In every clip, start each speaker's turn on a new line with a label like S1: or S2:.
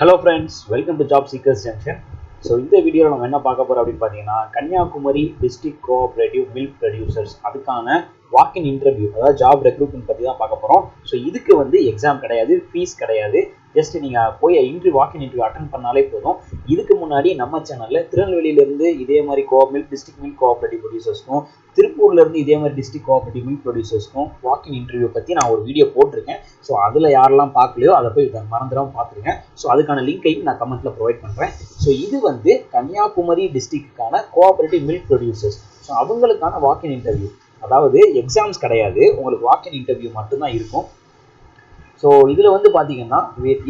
S1: Hello friends welcome to job seekers junction so இந்த வீடியோவில் நம்ம என்ன பார்க்க போகிறோம் அப்படின்னு பார்த்தீங்கன்னா Kanyakumari district cooperative milk producers அதுக்கான வாக்கின் இன்டர்வியூ அதாவது ஜாப் ரெக்ரூட்மெண்ட் பற்றி தான் பார்க்க போகிறோம் ஸோ இதுக்கு வந்து எக்ஸாம் கிடையாது ஃபீஸ் கிடையாது. ஜஸ்ட் நீங்கள் போய் இன்ட்ரி வாக்கின் இன்டர்வியூ அட்டன் பண்ணாலே போதும். இதுக்கு முன்னாடி நம்ம சேனலில் திருநெல்வேலியிலேருந்து இதே மாதிரி co milk district milk cooperative ப்ரொடியூசர்ஸ்க்கும் திருப்பூர்லேருந்து இதே மாதிரி டிஸ்ட்ரிக்ட் கோஆப்ரேட்டிவ் மில்க் ப்ரொடியூசர்ஸ்க்கும் வாக்கின் இன்டர்வியூ பற்றி நான் ஒரு வீடியோ போட்டிருக்கேன். ஸோ அதில் யாரெல்லாம் பார்க்கலையோ அதை போய் மறந்துடாமல் பார்த்துருங்க. ஸோ அதுக்கான லிங்கையும் நான் கமெண்ட்டில் ப்ரொவைட் பண்ணுறேன் ஸோ இது வந்து கன்னியாகுமரி டிஸ்ட்ரிக்ட்டுக்கான கோஆப்ரேட்டிவ் மில்க் ப்ரொடியூசர்ஸ் ஸோ அவங்களுக்கான வாக்கின் இன்டர்வியூ அதாவது எக்ஸாம்ஸ் கிடையாது. உங்களுக்கு வாக்கின் இன்டர்வியூ மட்டும்தான் இருக்கும். ஸோ இதில் வந்து பார்த்தீங்கன்னா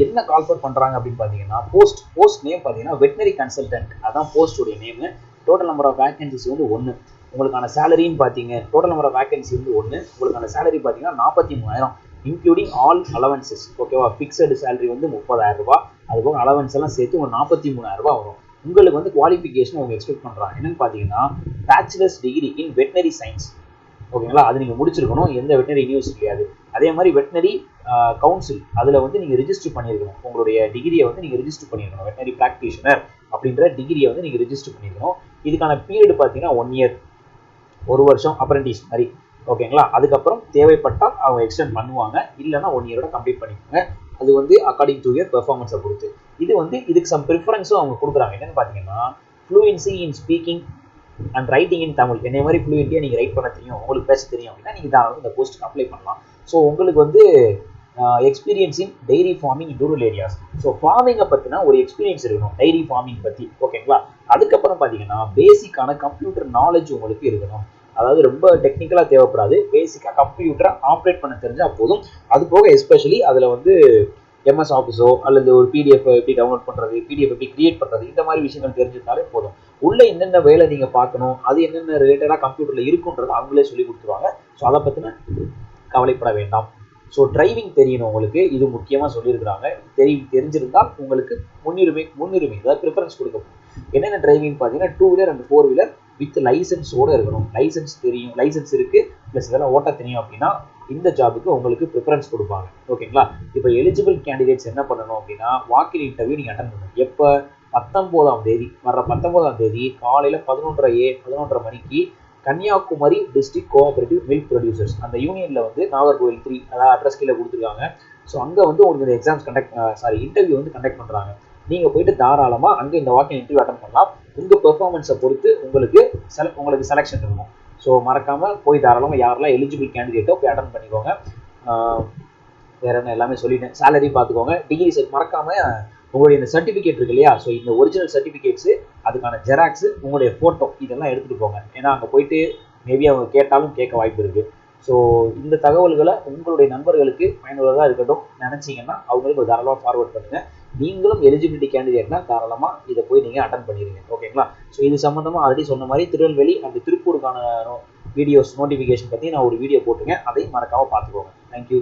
S1: என்ன கால்ஃபர் பண்ணுறாங்க அப்படின்னு பார்த்தீங்கன்னா போஸ்ட் போஸ்ட் நேம் பார்த்தீங்கன்னா வெட்டினரி கன்சல்டன்ட் அதான் போஸ்டுடைய name total number of vacancies வந்து ஒன்று உங்களுக்கான சேலரின்னு பார்த்தீங்க டோட்டல் நம்பர் ஆஃப் வேகன்சி வந்து ஒன்று உங்களுக்கான சேலரி பார்த்தீங்கன்னா நாற்பத்தி மூணாயிரம் இன்க்ளூடிங் ஆல் அலவன்சஸ் ஓகேவா ஃபிக்ஸடு சேலரி வந்து முப்பதாயிரம் ரூபாய் அது அலவன்ஸ் எல்லாம் சேர்த்து ஒரு நாற்பத்தி மூணாயிரம் ரூபா வரும். உங்களுக்கு வந்து குவாலிஃபிகேஷன் அவங்க எக்ஸ்பெக்ட் பண்ணுறாங்க என்னன்னு பார்த்தீங்கன்னா bachelors degree in veterinary science ஓகேங்களா அது நீங்கள் முடிச்சிருக்கணும் எந்த வெட்டினரி கிடையாது. அதே மாதிரி வெட்டினரி கவுன்சில் அதில் வந்து நீங்கள் ரிஜிஸ்டர் பண்ணியிருக்கணும் உங்களுடைய டிகிரியை வந்து நீங்கள் ரிஜிஸ்டர் பண்ணியிருக்கணும் வெட்டினரி ப்ராக்டிஷனர் அப்படின்ற டிகிரியை வந்து நீங்கள் ரிஜிஸ்டர் பண்ணியிருக்கணும் இதுக்கான பீரியட் பார்த்தீங்கன்னா ஒன் இயர் ஒரு வருஷம் அப்ரெண்டிஸ் மாதிரி. ஓகேங்களா அதுக்கப்புறம் தேவைப்பட்டால் அவங்க எக்ஸ்டெண்ட் பண்ணுவாங்க. இல்லைன்னா ஒன் இயரோட கம்ப்ளீட் பண்ணிக்கோங்க. அது வந்து அக்கார்டிங் டு இயர் பெர்ஃபார்மன்ஸை பொறுத்து. இது வந்து இதுக்கு சம் ப்ரிஃபரன்ஸும் அவங்க கொடுக்குறாங்க. என்னன்னு பார்த்தீங்கன்னா fluency in speaking and writing in Tamil என்னை மாதிரி ஃப்ளூயண்ட்டியாக நீங்கள் ரைட் பண்ண தெரியும் உங்களுக்கு பேச தெரியும் அப்படின்னா நீங்கள் தான் இந்த போஸ்ட்டுக்கு அப்ளை பண்ணலாம். ஸோ உங்களுக்கு வந்து experience in dairy farming in rural areas so ஃபார்மிங்கை பற்றினா ஒரு எக்ஸ்பீரியன்ஸ் இருக்கணும் டைரி ஃபார்மிங் பற்றி ஓகேங்களா அதுக்கப்புறம் பார்த்தீங்கன்னா பேசிக்கான கம்ப்யூட்டர் நாலேஜ் உங்களுக்கு இருக்கணும். அதாவது ரொம்ப டெக்னிக்கலாக தேவைப்படாது. பேசிக்காக கம்ப்யூட்டரை ஆப்ரேட் பண்ண தெரிஞ்சால் போதும். அது போக எஸ்பெஷலி அதில் வந்து எம்எஸ் ஆஃபீஸோ அல்லது ஒரு பிடிஎஃப் எப்படி டவுன்லோட் பண்ணுறது பிடிஎஃப் எப்படி கிரியேட் பண்ணுறது இந்த மாதிரி விஷயங்கள் தெரிஞ்சிருந்தாலே போதும். உள்ள என்னென்ன வேலை நீங்கள் பார்க்கணும் அது என்னென்ன ரிலேட்டடாக கம்ப்யூட்டரில் இருக்குன்றது அவங்களே சொல்லி கொடுத்துருவாங்க. ஸோ அதை பற்றின கவலைப்பட வேண்டாம். ஸோ டிரைவிங் தெரியணும் உங்களுக்கு இது முக்கியமாக சொல்லியிருக்கிறாங்க. தெரி தெரிஞ்சிருந்தால் உங்களுக்கு முன்னுரிமை முன்னுரிமை அதாவது ப்ரிஃபரன்ஸ் கொடுக்கப்படும் என்னென்ன டிரைவிங் பார்த்தீங்கன்னா two wheeler and four wheeler with லைசன்ஸோடு இருக்கணும். லைசன்ஸ் தெரியும் லைசன்ஸ் இருக்குது ப்ளஸ் இதெல்லாம் ஓட்ட தெரியும் அப்படின்னா இந்த ஜாபுக்கு உங்களுக்கு ப்ரிஃபரன்ஸ் கொடுப்பாங்க. ஓகேங்களா இப்போ எலிஜிபிள் கேண்டிடேட்ஸ் என்ன பண்ணணும் அப்படின்னா வாக்கின் இன்டர்வியூ நீங்கள் அட்டன் பண்ணணும். எப்போ? பத்தொம்போதாம் தேதி வர்ற பத்தொம்போதாம் தேதி காலையில் பதினொன்றரை ஏ பதினொன்றரை மணிக்கு Kanyakumari district cooperative milk producers அந்த யூனியனில் வந்து நாகர்கோவில் த்ரீ அதாவது அட்ரஸ் கீழே கொடுத்துருக்காங்க. ஸோ அங்கே வந்து உங்களுக்கு இந்த எக்ஸாம்ஸ் கண்டக்ட் சாரி இன்டர்வியூ வந்து கண்டக்ட் பண்ணுறாங்க நீங்கள் போயிட்டு தாராளமாக அங்கே இந்த வாக்கிங் இன்டர்வியூ அட்டன் பண்ணலாம். உங்கள் பெர்ஃபார்மன்ஸை பொறுத்து உங்களுக்கு செல உங்களுக்கு செலெக்ஷன் இருக்கும். ஸோ மறக்காமல் போய் தாராளமாக யாரெல்லாம் எலிஜிபிள் கேண்டிடேட்டோ போய் அட்டன் பண்ணிக்கோங்க. வேற என்ன எல்லாமே சொல்லிட்டேன். சேலரி பார்த்துக்கோங்க டிகிரி செட் மறக்காமல் உங்களுடைய இந்த சர்டிஃபிகேட் இருக்கு இல்லையா? ஸோ இந்த ஒரிஜினல் சர்டிஃபிகேட்ஸு அதுக்கான ஜெராக்ஸு உங்களுடைய ஃபோட்டோ இதெல்லாம் எடுத்துகிட்டு போங்க. ஏன்னா அங்கே போயிட்டு மேபி அவங்க கேட்டாலும் கேட்க வாய்ப்பு இருக்குது ஸோ இந்த தகவல்களை உங்களுடைய நண்பர்களுக்கு பயனுள்ளதாக இருக்கட்டும் நினச்சிங்கன்னா அவங்களுக்கு தாராளமாக ஃபார்வர்ட் பண்ணுங்கள் நீங்களும் எலிஜிபிலிட்டி கேண்டிடேட்னா தாராளமாக இதை போய் நீங்கள் அட்டன் பண்ணிடுங்க ஓகேங்களா ஸோ இது சம்மந்தமாக ஆல்ரெடி சொன்ன மாதிரி திருநெல்வேலி அந்த திருப்பூருக்கான வீடியோஸ் நோட்டிஃபிகேஷன் பற்றி நான் ஒரு வீடியோ போட்டுங்க அதையும் மறக்காமல் பார்த்துக்கோங்க. தேங்க்யூ